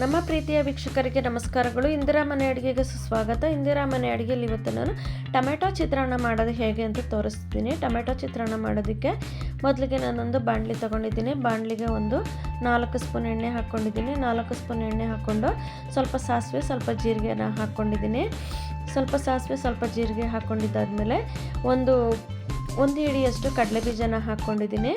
ನಮ್ಮ ಪ್ರೀತಿಯ ವೀಕ್ಷಕರಿಗೆ ನಮಸ್ಕಾರಗಳು. ಇಂದಿರಾ ಮನೆ ಅಡುಗೆಗೆ ಸುಸ್ವಾಗತ. ಇಂದಿರಾ ಮನೆ ಅಡುಗೆಯಲ್ಲಿ ಇವತ್ತು ನಾನು ಟೊಮೆಟೊ ಚಿತ್ರಾನ್ನ ಮಾಡೋದು ಹೇಗೆ ಅಂತ ತೋರಿಸ್ತೀನಿ. ಟೊಮೆಟೊ ಚಿತ್ರಾನ್ನ ಮಾಡೋದಕ್ಕೆ ಮೊದಲಿಗೆ ನಾನೊಂದು ಬಾಣಲಿ ತೊಗೊಂಡಿದ್ದೀನಿ. ಬಾಣಲಿಗೆ ಒಂದು ನಾಲ್ಕು ಸ್ಪೂನ್ ಎಣ್ಣೆ ಹಾಕ್ಕೊಂಡಿದ್ದೀನಿ. ನಾಲ್ಕು ಸ್ಪೂನ್ ಎಣ್ಣೆ ಹಾಕ್ಕೊಂಡು ಸ್ವಲ್ಪ ಸಾಸಿವೆ, ಸ್ವಲ್ಪ ಜೀರಿಗೆನ ಹಾಕ್ಕೊಂಡಿದ್ದೀನಿ. ಸ್ವಲ್ಪ ಸಾಸಿವೆ, ಸ್ವಲ್ಪ ಜೀರಿಗೆ ಹಾಕ್ಕೊಂಡಿದ್ದಾದಮೇಲೆ ಒಂದು ಒಂದು ಹಿಡಿಯಷ್ಟು ಕಡಲೆ ಬೀಜನ ಹಾಕ್ಕೊಂಡಿದ್ದೀನಿ.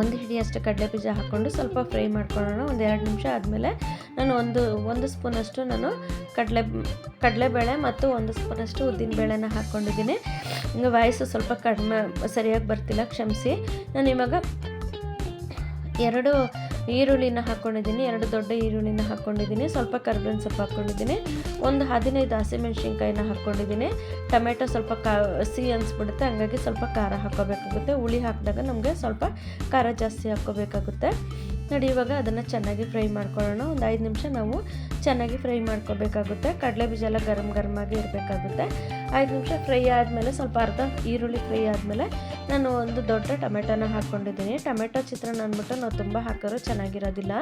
ಒಂದು ಹಿಡಿಯಷ್ಟು ಕಡಲೆ ಬೀಜ ಹಾಕ್ಕೊಂಡು ಸ್ವಲ್ಪ ಫ್ರೈ ಮಾಡ್ಕೊಳ್ಳೋಣ. ಒಂದು ಎರಡು ನಿಮಿಷ ಆದಮೇಲೆ ನಾನು ಒಂದು ಒಂದು ಸ್ಪೂನಷ್ಟು ನಾನು ಕಡಲೆ, ಕಡಲೆಬೇಳೆ ಮತ್ತು ಒಂದು ಸ್ಪೂನಷ್ಟು ಉದ್ದಿನ ಬೇಳೆನ ಹಾಕ್ಕೊಂಡಿದ್ದೀನಿ. ವಾಯ್ಸು ಸ್ವಲ್ಪ ಕಡಿಮೆ, ಸರಿಯಾಗಿ ಬರ್ತಿಲ್ಲ, ಕ್ಷಮಿಸಿ. ನಾನು ಇವಾಗ ಎರಡು ಈರುಳ್ಳಿನ ಹಾಕ್ಕೊಂಡಿದ್ದೀನಿ ಎರಡು ದೊಡ್ಡ ಈರುಳ್ಳಿನ ಹಾಕ್ಕೊಂಡಿದ್ದೀನಿ ಸ್ವಲ್ಪ ಕರ್ಬೇವಿನ ಸೊಪ್ಪು ಹಾಕ್ಕೊಂಡಿದ್ದೀನಿ ಒಂದು ಹದಿನೈದು ಹಸಿಮೆಣ್ಸಿನ್ಕಾಯಿನ ಹಾಕ್ಕೊಂಡಿದ್ದೀನಿ ಟೊಮೆಟೊ ಸ್ವಲ್ಪ ಕಾ ಸಿಹಿ ಅನಿಸ್ಬಿಡುತ್ತೆ, ಹಂಗಾಗಿ ಸ್ವಲ್ಪ ಖಾರ ಹಾಕೋಬೇಕಾಗುತ್ತೆ ಹುಳಿ ಹಾಕಿದಾಗ ನಮಗೆ ಸ್ವಲ್ಪ ಖಾರ ಜಾಸ್ತಿ ಹಾಕ್ಕೋಬೇಕಾಗುತ್ತೆ. ನೋಡಿ, ಇವಾಗ ಅದನ್ನು ಚೆನ್ನಾಗಿ ಫ್ರೈ ಮಾಡ್ಕೊಳ್ಳೋಣ. ಒಂದು ಐದು ನಿಮಿಷ ನಾವು ಚೆನ್ನಾಗಿ ಫ್ರೈ ಮಾಡ್ಕೋಬೇಕಾಗುತ್ತೆ. ಕಡಲೆ ಬೀಜ ಎಲ್ಲ ಗರಮ್ ಗರಮಾಗಿ ಇರಬೇಕಾಗುತ್ತೆ. ಐದು ನಿಮಿಷ ಫ್ರೈ ಆದಮೇಲೆ ಸ್ವಲ್ಪ ಅರ್ಧ ಈರುಳ್ಳಿ ಫ್ರೈ ಆದಮೇಲೆ ನಾನು ಒಂದು ದೊಡ್ಡ ಟೊಮೆಟೊನ ಹಾಕ್ಕೊಂಡಿದ್ದೀನಿ ಟೊಮೆಟೊ ಚಿತ್ರಾನ್ನ ಅಂದ್ಬಿಟ್ಟು ನಾವು ತುಂಬ ಹಾಕಿರೋ ಚೆನ್ನಾಗಿರೋದಿಲ್ಲ.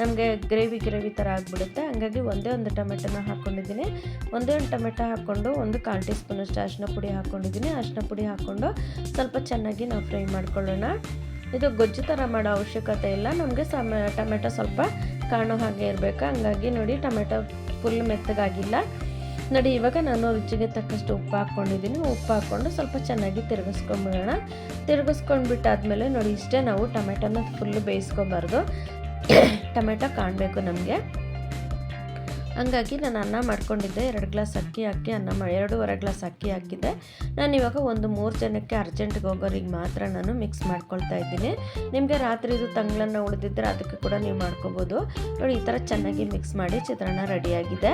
ನಮಗೆ ಗ್ರೇವಿ ಗ್ರೇವಿ ಥರ ಆಗಿಬಿಡುತ್ತೆ. ಹಂಗಾಗಿ ಒಂದೇ ಒಂದು ಟೊಮೆಟೊನ ಹಾಕ್ಕೊಂಡಿದ್ದೀನಿ ಒಂದೇ ಒಂದು ಟೊಮೆಟೊ ಹಾಕ್ಕೊಂಡು ಒಂದು ಕಾಲು ಟೀ ಸ್ಪೂನಷ್ಟು ಅರಿಶಿನ ಪುಡಿ ಹಾಕ್ಕೊಂಡಿದ್ದೀನಿ ಅರಿಶಿನ ಪುಡಿ ಹಾಕ್ಕೊಂಡು ಸ್ವಲ್ಪ ಚೆನ್ನಾಗಿ ನಾವು ಫ್ರೈ ಮಾಡ್ಕೊಳ್ಳೋಣ. ಇದು ಗೊಜ್ಜು ಥರ ಮಾಡೋ ಅವಶ್ಯಕತೆ ಇಲ್ಲ. ನಮಗೆ ಸಮ, ಟೊಮೆಟೊ ಸ್ವಲ್ಪ ಕಾಣೋ ಹಾಗೆ ಇರಬೇಕು. ಹಂಗಾಗಿ ನೋಡಿ ಟೊಮೆಟೊ ಫುಲ್ ಮೆತ್ತಗಾಗಿಲ್ಲ. ನೋಡಿ ಇವಾಗ ನಾನು ರುಚಿಗೆ ತಕ್ಕಷ್ಟು ಉಪ್ಪು ಹಾಕ್ಕೊಂಡಿದ್ದೀನಿ. ಉಪ್ಪು ಹಾಕ್ಕೊಂಡು ಸ್ವಲ್ಪ ಚೆನ್ನಾಗಿ ತಿರುಗಿಸ್ಕೊಂಬಿಡೋಣ. ತಿರುಗಿಸ್ಕೊಂಡ್ಬಿಟ್ಟಾದ್ಮೇಲೆ ನೋಡಿ ಇಷ್ಟೇ ನಾವು ಟೊಮೆಟೊನ ಫುಲ್ಲು ಬೇಯಿಸ್ಕೊಬಾರ್ದು. ಟೊಮೆಟೊ ಕಾಣಬೇಕು ನಮಗೆ. ಹಂಗಾಗಿ ನಾನು ಅನ್ನ ಮಾಡ್ಕೊಂಡಿದ್ದೆ. ಎರಡು ಗ್ಲಾಸ್ ಅಕ್ಕಿ ಹಾಕಿ, ಅನ್ನ ಮಾ, ಎರಡೂವರೆ ಗ್ಲಾಸ್ ಅಕ್ಕಿ ಹಾಕಿದ್ದೆ. ನಾನು ಇವಾಗ ಒಂದು ಮೂರು ಜನಕ್ಕೆ ಅರ್ಜೆಂಟ್ಗೆ ಹೋಗೋರಿಗೆ ಮಾತ್ರ ನಾನು ಮಿಕ್ಸ್ ಮಾಡ್ಕೊಳ್ತಾ ಇದ್ದೀನಿ. ನಿಮಗೆ ರಾತ್ರಿದು ತಂಗ್ಳನ್ನು ಉಳಿದಿದ್ದರೆ ಅದಕ್ಕೆ ಕೂಡ ನೀವು ಮಾಡ್ಕೋಬೋದು. ನೋಡಿ, ಈ ಥರ ಚೆನ್ನಾಗಿ ಮಿಕ್ಸ್ ಮಾಡಿ ಚಿತ್ರಾನ್ನ ರೆಡಿಯಾಗಿದೆ.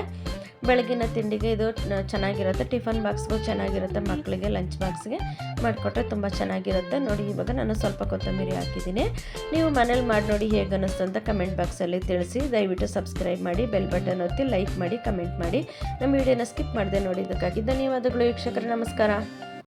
ಬೆಳಗಿನ ತಿಂಡಿಗೆ ಇದು ಚೆನ್ನಾಗಿರುತ್ತೆ. ಟಿಫನ್ ಬಾಕ್ಸ್ಗೂ ಚೆನ್ನಾಗಿರುತ್ತೆ ಮಕ್ಕಳಿಗೆ ಲಂಚ್ ಬಾಕ್ಸ್ಗೆ. ಮಾಡಿಕೊಟ್ರೆ ತುಂಬ ಚೆನ್ನಾಗಿರುತ್ತೆ. ನೋಡಿ, ಇವಾಗ ನಾನು ಸ್ವಲ್ಪ ಕೊತ್ತಂಬರಿ ಹಾಕಿದ್ದೀನಿ. ನೀವು ಮನೇಲಿ ಮಾಡಿ ನೋಡಿ ಹೇಗೆ ಅನ್ನಿಸ್ತು ಅಂತ ಕಮೆಂಟ್ ಬಾಕ್ಸಲ್ಲಿ ತಿಳಿಸಿ. ದಯವಿಟ್ಟು ಸಬ್ಸ್ಕ್ರೈಬ್ ಮಾಡಿ, ಬೆಲ್ ಬಟನ್ ಒತ್ತಿ ಲೈಕ್ ಮಾಡಿ, ಕಮೆಂಟ್ ಮಾಡಿ. ನಮ್ಮ ವಿಡಿಯೋನ ಸ್ಕಿಪ್ ಮಾಡಿದೆ ನೋಡಿದ್ದಕ್ಕಾಗಿ ಧನ್ಯವಾದಗಳು ವೀಕ್ಷಕರೇ. ನಮಸ್ಕಾರ.